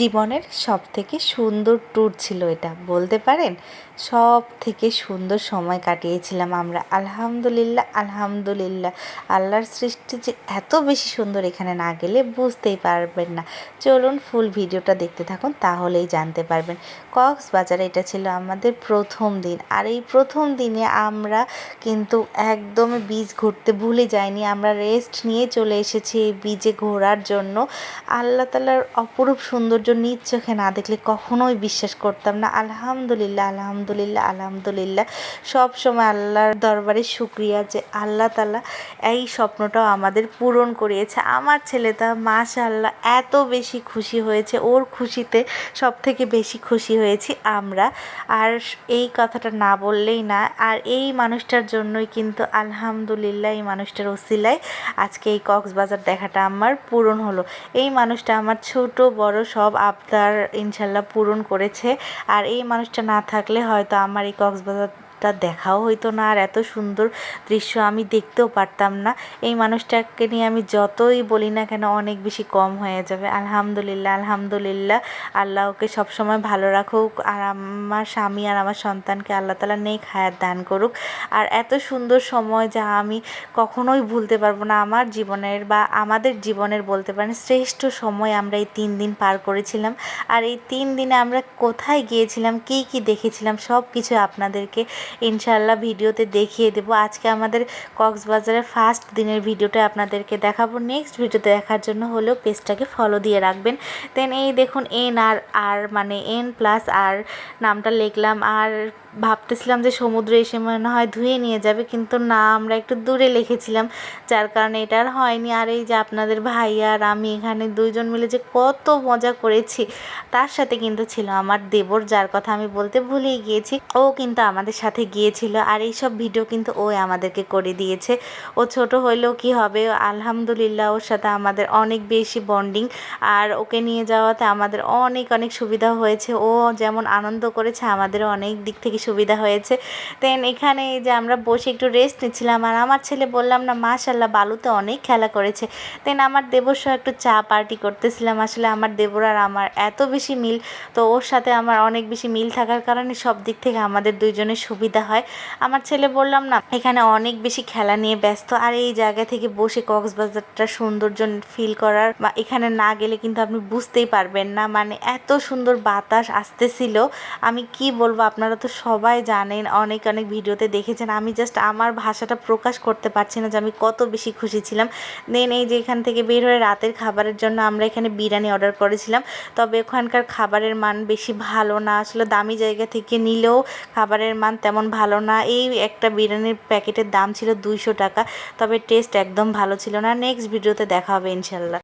জীবনের সব থেকে সুন্দর ট্যুর ছিল এটা, বলতে পারেন? সব থেকে সুন্দর সময় কাটিয়েছিলাম আমরা। আলহামদুলিল্লাহ আলহামদুলিল্লাহ। আল্লাহর সৃষ্টি যে এত বেশি সুন্দর এখানে না গেলে বুঝতেই পারবেন না। চলুন ফুল ভিডিওটা দেখতে থাকুন, তাহলেই জানতে পারবেন। কক্সবাজারে এটা ছিল আমাদের প্রথম দিন। আর এই প্রথম দিনে আমরা কিন্তু একদমই বীজ ঘুরতে ভুলে যাইনি। আমরা রেস্ট নিয়ে চলে এসেছি এই বীজে ঘোরার জন্য। আল্লাহ তালার অপরূপ সৌন্দর্য নিজ চোখে না দেখলে কখনোই বিশ্বাস করতাম না। আলহামদুলিল্লাহ আলহামদুলিল্লাহ আলহামদুলিল্লাহ। সব সময় আল্লাহর দরবারে শুক্রিয়া যে আল্লাহ তালা এই স্বপ্নটাও আমাদের পূরণ করিয়েছে। আমার ছেলেটা মাশাআল্লাহ এত বেশি খুশি হয়েছে। ওর খুশিতে সব থেকে বেশি খুশি হয়েছি আমরা। আর এই কথাটা না বললেই না। আর এই মানুষটার জন্যই কিন্তু আলহামদুলিল্লাহ এই মানুষটার ওসিলায় আজকে এই কক্সবাজার দেখাটা আমার পূরণ হলো। এই মানুষটা আমার ছোট, বড় সব আবদার ইনশাল্লাহ পূরণ করেছে। আর এই মানুষটা না থাকলে হয়তো আমার এই কক্সবাজার টা দেখাও হইতো না, আর এত সুন্দর দৃশ্য আমি দেখতেও পারতাম না। এই মানুষটাকে নিয়ে আমি যতই বলি না কেন অনেক বেশি কম হয়ে যাবে। আলহামদুলিল্লাহ আলহামদুলিল্লাহ। আল্লাহ ওকে সবসময় ভালো রাখুক, আর আমার স্বামী আর আমার সন্তানকে আল্লাহ তালা নেই খায়ার দান করুক। আর এত সুন্দর সময় যা আমি কখনোই ভুলতে পারব না। আমার জীবনের বা আমাদের জীবনের বলতে পারেন শ্রেষ্ঠ সময় আমরা এই তিন দিন পার করেছিলাম। আর এই তিন দিনে আমরা কোথায় গিয়েছিলাম, কী কী দেখেছিলাম সব কিছু আপনাদেরকে ইনশাল্লাহ ভিডিওতে দেখিয়ে দেবো। আজকে আমাদের কক্সবাজারের ফার্স্ট দিনের ভিডিওটা আপনাদেরকে দেখাবো। নেক্সট ভিডিওতে দেখার জন্য হলেও পেজটাকে ফলো দিয়ে রাখবেন। দেন এই দেখুন এন আর আর মানে এন প্লাস আর নামটা লিখলাম। আর ভাবতেছিলাম যে সমুদ্রে এসে মনে হয় ধুয়ে নিয়ে যাবে, কিন্তু না, আমরা একটু দূরে লিখেছিলাম, যার কারণে এটা আর হয়নি। আর এই যে আপনাদের ভাই আর আমি এখানে দুইজন মিলে যে কত মজা করেছি, তার সাথে কিন্তু ছিল আমার দেবর, যার কথা আমি বলতে ভুলেই গিয়েছি। ও কিন্তু আমাদের সাথে গিয়েছিল আর এই সব ভিডিও কিন্তু ও আমাদেরকে করে দিয়েছে। ও ছোট হইলেও কি হবে? আলহামদুলিল্লাহ, ওর সাথে আমাদের অনেক বেশি বন্ডিং আর ওকে নিয়ে যাওয়াতে আমাদের অনেক অনেক সুবিধা হয়েছে। ও যেমন আনন্দ করেছে, আমাদেরও অনেক দিক থেকে সুবিধা হয়েছে। দেন এখানে যে আমরা বসে একটু রেস্ট নিচ্ছিলাম আর আমার ছেলে বললাম, না মাশাল্লাহ বালুতে অনেক খেলা করেছে। দেন আমার দেবর সহ একটু চা পার্টি করতেছিলাম। আসলে আমার দেবর আর আমার এত বেশি মিল, তো ওর সাথে আমার অনেক বেশি মিল থাকার কারণে সব দিক থেকে আমাদের দুইজনের সুবিধা হয়। আমার ছেলে বললাম, না, এখানে অনেক বেশি খেলা নিয়ে ব্যস্ত। আর এই জায়গা থেকে বসে কক্সবাজারটা সৌন্দর্য ফিল করার বা এখানে না গেলে কিন্তু আপনি বুঝতেই পারবেন না। মানে এত সুন্দর বাতাস আসতেছিল। আমি কি বলব, আপনারা তো সবাই জানেন, অনেক অনেক ভিডিওতে দেখেছেন। আমি জাস্ট আমার ভাষাটা প্রকাশ করতে পারছি না যে আমি কত বেশি খুশি ছিলাম। দেন এই যে এখান থেকে বের হয়ে রাতের খাবারের জন্য আমরা এখানে বিরিয়ানি অর্ডার করেছিলাম। তবে ওখানকার খাবারের মান বেশি ভালো না। আসলে দামি জায়গা থেকে নিলেও খাবারের মান তেমন ভালো না। এই একটা বিরিয়ানির প্যাকেটের দাম ছিল দুইশো টাকা, তবে টেস্ট একদম ভালো ছিল না। নেক্সট ভিডিওতে দেখা হবে ইনশাল্লাহ।